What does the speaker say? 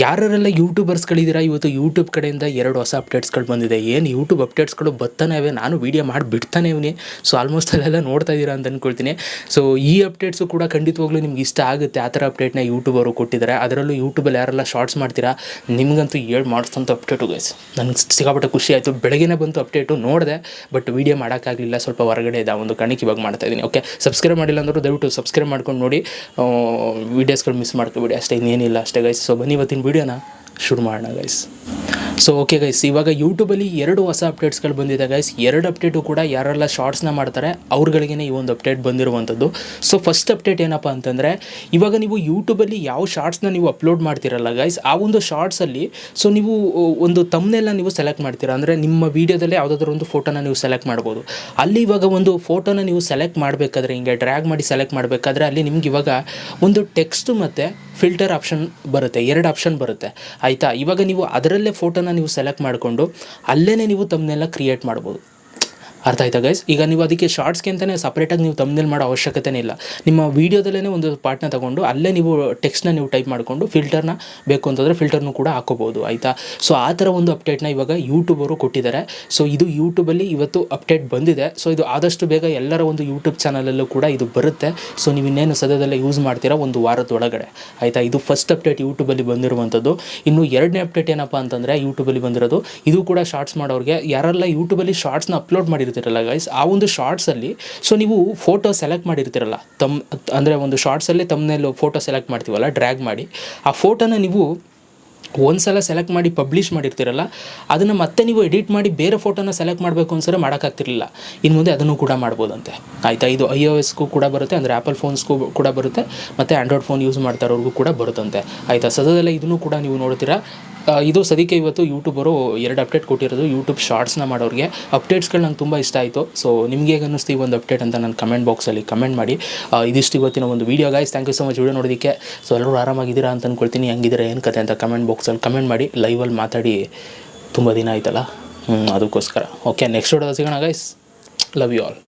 ಯಾರೆಲ್ಲ ಯೂಟ್ಯೂಬರ್ಸ್ಗಳಿದ್ದೀರಾ ಇವತ್ತು ಯೂಟ್ಯೂಬ್ ಕಡೆಯಿಂದ ಎರಡು ಹೊಸ ಅಪ್ಡೇಟ್ಸ್ಗಳು ಬಂದಿದೆ. ಏನು ಯೂಟ್ಯೂಬ್ ಅಪ್ಡೇಟ್ಸ್ಗಳು ಬರ್ತಾನೆ ಇವೆ? ನಾನು ವೀಡಿಯೋ ಮಾಡಿ ಬಿಡ್ತಾನೆ ಇವನಿ. ಸೊ ಆಲ್ಮೋಸ್ಟ್ ಅಲ್ಲೆಲ್ಲ ನೋಡ್ತಾ ಇದ್ದೀರಾ ಅಂತ ಅಂದ್ಕೊಳ್ತೀನಿ ಸೊ ಈ ಅಪ್ಡೇಟ್ಸು ಕೂಡ ಖಂಡಿತವಾಗ್ಲೂ ನಿಮ್ಗೆ ಇಷ್ಟ ಆಗುತ್ತೆ. ಆ ಥರ ಅಪ್ಡೇಟ್ನ ಯೂಟ್ಯೂಬ್ ಕೊಟ್ಟಿದ್ದಾರೆ. ಅದರಲ್ಲೂ ಯೂಟ್ಯೂಬಲ್ಲಿ ಯಾರೆಲ್ಲ ಶಾರ್ಟ್ಸ್ ಮಾಡ್ತೀರಾ? ನಿಮಗಂತೂ ಹೇಳಿ ಮಾಡಿಸ್ತಂಥ ಅಪ್ಡೇಟು ಗೈಸ್ ನನಗೆ ಸಿಕ್ಕಾಪಟ್ಟೆ ಖುಷಿ ಆಯಿತು. ಬೆಳಗ್ಗೆನೇ ಬಂತು ಅಪ್ಡೇಟು ನೋಡಿದೆ. ಬಟ್ ವೀಡಿಯೋ ಮಾಡೋಕ್ಕಾಗಲಿಲ್ಲ. ಸ್ವಲ್ಪ ಹೊರಗಡೆ ಇದೆ ಒಂದು ಕಣಕ್ಕೆ ಇವಾಗ ಮಾಡ್ತಾ ಇದ್ದೀನಿ. ಓಕೆ ಸಬ್ಸ್ಕ್ರೈಬ್ ಮಾಡಿಲ್ಲ ಅಂದರೂ ದಯವಿಟ್ಟು ಸಬ್ಸ್ಕ್ರೈಬ್ ಮಾಡ್ಕೊಂಡು ನೋಡಿ. ವೀಡಿಯೋಸ್ಗಳು ಮಿಸ್ ಮಾಡ್ಕೊಬೇಡಿ. ಅಷ್ಟೇ, ಇನ್ನೇನಿಲ್ಲ ಅಷ್ಟೇ ಗೈಸ್ ಸೊ ಬನ್ನಿ ಇವತ್ತಿನ ವೀಡಿಯೋನ ಶುರು ಮಾಡೋಣ ಗೈಸ್ ಸೊ ಓಕೆ ಗೈಸ್ ಇವಾಗ ಯೂಟ್ಯೂಬಲ್ಲಿ ಎರಡು ಹೊಸ ಅಪ್ಡೇಟ್ಸ್ಗಳು ಬಂದಿದೆ ಗೈಸ್ ಎರಡು ಅಪ್ಡೇಟು ಕೂಡ ಯಾರೆಲ್ಲ ಶಾರ್ಟ್ಸ್ನ ಮಾಡ್ತಾರೆ ಅವ್ರುಗಳಿಗೇ ಈ ಒಂದು ಅಪ್ಡೇಟ್ ಬಂದಿರುವಂಥದ್ದು. ಸೊ ಫಸ್ಟ್ ಅಪ್ಡೇಟ್ ಏನಪ್ಪ ಅಂತಂದರೆ, ಇವಾಗ ನೀವು ಯೂಟ್ಯೂಬಲ್ಲಿ ಯಾವ ಶಾರ್ಟ್ಸ್ನ ನೀವು ಅಪ್ಲೋಡ್ ಮಾಡ್ತಿರಲ್ಲ ಗೈಸ್ ಆ ಒಂದು ಶಾರ್ಟ್ಸಲ್ಲಿ ಸೊ ನೀವು ಒಂದು ತಮ್ಮನೆಲ್ಲ ನೀವು ಸೆಲೆಕ್ಟ್ ಮಾಡ್ತೀರಾ? ಅಂದರೆ ನಿಮ್ಮ ವೀಡಿಯೋದಲ್ಲೇ ಯಾವುದಾದ್ರೂ ಒಂದು ಫೋಟೋನ ನೀವು ಸೆಲೆಕ್ಟ್ ಮಾಡ್ಬೋದು. ಅಲ್ಲಿ ಇವಾಗ ಒಂದು ಫೋಟೋನ ನೀವು ಸೆಲೆಕ್ಟ್ ಮಾಡಬೇಕಾದ್ರೆ, ಹಿಂಗೆ ಡ್ರ್ಯಾಗ್ ಮಾಡಿ ಸೆಲೆಕ್ಟ್ ಮಾಡಬೇಕಾದ್ರೆ, ಅಲ್ಲಿ ನಿಮ್ಗೆ ಇವಾಗ ಒಂದು ಟೆಕ್ಸ್ಟು ಮತ್ತು ಫಿಲ್ಟರ್ ಆಪ್ಷನ್ ಬರುತ್ತೆ, ಎರಡು ಆಪ್ಷನ್ ಬರುತ್ತೆ. ಆಯಿತಾ? ಇವಾಗ ನೀವು ಅದರಲ್ಲೇ ಫೋಟೋನ ನೀವು ಸೆಲೆಕ್ಟ್ ಮಾಡಿಕೊಂಡು ಅಲ್ಲೇ ನೀವು ತಮ್ಮನ್ನೆಲ್ಲ ಕ್ರಿಯೇಟ್ ಮಾಡ್ಬೋದು. ಅರ್ಥ ಆಯ್ತಾ ಗೈಸ್ ಈಗ ನೀವು ಅದಕ್ಕೆ ಶಾರ್ಟ್ಸ್ಗೆ ಅಂತಲೇ ಸಪ್ರೇಟಾಗಿ ನೀವು ತಮ್ಮನೇಲಿ ಮಾಡೋ ಅವಶ್ಯಕತೆನೇ ಇಲ್ಲ. ನಿಮ್ಮ ವೀಡಿಯೋದಲ್ಲೇ ಒಂದು ಪಾರ್ಟ್ನ ತಗೊಂಡು, ಅಲ್ಲೇ ನೀವು ಟೆಕ್ಸ್ಟ್ನ ನೀವು ಟೈಪ್ ಮಾಡಿಕೊಂಡು ಫಿಲ್ಟರ್ನ ಬೇಕು ಅಂತಂದರೆ ಫಿಲ್ಟರ್ನೂ ಕೂಡ ಹಾಕೋಬೋದು, ಆಯಿತಾ? ಸೊ ಆ ಥರ ಒಂದು ಅಪ್ಡೇಟ್ನ ಇವಾಗ ಯೂಟ್ಯೂಬರು ಕೊಟ್ಟಿದ್ದಾರೆ. ಸೊ ಇದು ಯೂಟ್ಯೂಬಲ್ಲಿ ಇವತ್ತು ಅಪ್ಡೇಟ್ ಬಂದಿದೆ. ಸೊ ಇದು ಆದಷ್ಟು ಬೇಗ ಎಲ್ಲರ ಒಂದು ಯೂಟ್ಯೂಬ್ ಚಾನಲಲ್ಲೂ ಕೂಡ ಇದು ಬರುತ್ತೆ. ಸೊ ನೀವು ಇನ್ನೇನು ಸದ್ಯದಲ್ಲೇ ಯೂಸ್ ಮಾಡ್ತೀರಾ ಒಂದು ವಾರದ ಒಳಗಡೆ ಆಯಿತಾ? ಇದು ಫಸ್ಟ್ ಅಪ್ಡೇಟ್ ಯೂಟ್ಯೂಬಲ್ಲಿ ಬಂದಿರುವಂಥದ್ದು. ಇನ್ನು ಎರಡನೇ ಅಪ್ಡೇಟ್ ಏನಪ್ಪ ಅಂತಂದರೆ ಯೂಟ್ಯೂಬಲ್ಲಿ ಬಂದಿರೋದು. ಇದು ಕೂಡ ಶಾರ್ಟ್ಸ್ ಮಾಡೋರಿಗೆ, ಯಾರೆಲ್ಲ ಯೂಟ್ಯೂಬಲ್ಲಿ ಶಾರ್ಟ್ಸ್ನ ಅಪ್ಲೋಡ್ ಮಾಡಿರ್ತೀರಲ್ಲ ಗೈಸ್ ಆ ಒಂದು ಶಾರ್ಟ್ಸಲ್ಲಿ ಸೊ ನೀವು ಫೋಟೋ ಸೆಲೆಕ್ಟ್ ಮಾಡಿರ್ತೀರಲ್ಲ ತಮ್ಮ ಅಂದರೆ ಒಂದು ಶಾರ್ಟ್ಸಲ್ಲೇ ತಮ್ಮನೇಲಿ ಫೋಟೋ ಸೆಲೆಕ್ಟ್ ಮಾಡ್ತೀವಲ್ಲ ಡ್ರ್ಯಾಗ್ ಮಾಡಿ, ಆ ಫೋಟೋನ ನೀವು ಒಂದ್ಸಲ ಸೆಲೆಕ್ಟ್ ಮಾಡಿ ಪಬ್ಲಿಷ್ ಮಾಡಿರ್ತೀರಲ್ಲ, ಅದನ್ನು ಮತ್ತೆ ನೀವು ಎಡಿಟ್ ಮಾಡಿ ಬೇರೆ ಫೋಟೋನ ಸೆಲೆಕ್ಟ್ ಮಾಡಬೇಕು ಅನ್ಸರೆ ಮಾಡೋಕ್ಕಾಗ್ತಿರಲಿಲ್ಲ. ಇನ್ನು ಮುಂದೆ ಅದನ್ನು ಕೂಡ ಮಾಡ್ಬೋದಂತೆ. ಆಯಿತಾ? ಇದು ಐ ಒ ಎಸ್ಗೂ ಕೂಡ ಬರುತ್ತೆ, ಅಂದರೆ ಆ್ಯಪಲ್ ಫೋನ್ಸ್ಗೂ ಕೂಡ ಬರುತ್ತೆ, ಮತ್ತು ಆ್ಯಂಡ್ರಾಯ್ಡ್ ಫೋನ್ ಯೂಸ್ ಮಾಡ್ತಾ ಇರೋರ್ಗೂ ಕೂಡ ಬರುತ್ತಂತೆ. ಆಯಿತಾ? ಸದ್ಯದಲ್ಲೇ ಇದನ್ನು ಕೂಡ ನೀವು ನೋಡ್ತೀರಾ? ಇದು ಸದ್ಯಕ್ಕೆ ಇವತ್ತು ಯೂಟ್ಯೂಬರು ಎರಡು ಅಪ್ಡೇಟ್ ಕೊಟ್ಟಿರೋದು ಯೂಟ್ಯೂಬ್ ಶಾರ್ಟ್ಸ್ನ ಮಾಡೋರಿಗೆ. ಅಪ್ಡೇಟ್ಸ್ಗಳು ನಂಗೆ ತುಂಬ ಇಷ್ಟ ಆಯಿತು. ಸೊ ನಿಮಗೆ ಹೇಗೆ ಅನ್ನಿಸ್ತು ಈ ಒಂದು ಅಪ್ಡೇಟ್ ಅಂತ ನಾನು ಕಮೆಂಟ್ ಬಾಕ್ಸಲ್ಲಿ ಕಮೆಂಟ್ ಮಾಡಿ. ಇದಿಷ್ಟು ಇವತ್ತಿನ ಒಂದು video guys thank you so much video ನೋಡೋದಕ್ಕೆ. ಸೊ ಎಲ್ಲರೂ ಆರಾಮಾಗಿದ್ದೀರಾ ಅಂತ ಅಂದ್ಕೊಳ್ತೀನಿ ಹೆಂಗಿದ್ದೀರಾ, ಏನು ಕತೆ ಅಂತ ಕಮೆಂಟ್ ಬಾಕ್ಸಲ್ಲಿ ಕಮೆಂಟ್ ಮಾಡಿ, ಲೈವಲ್ಲಿ ಮಾತಾಡಿ, ತುಂಬ ದಿನ ಆಯ್ತಲ್ಲ? ಅದಕ್ಕೋಸ್ಕರ. ಓಕೆ ನೆಕ್ಸ್ಟ್ ವಿಡಿಯೋ ಸಿಗೋಣ ಗೈಸ್ ಲವ್ ಯು ಆಲ್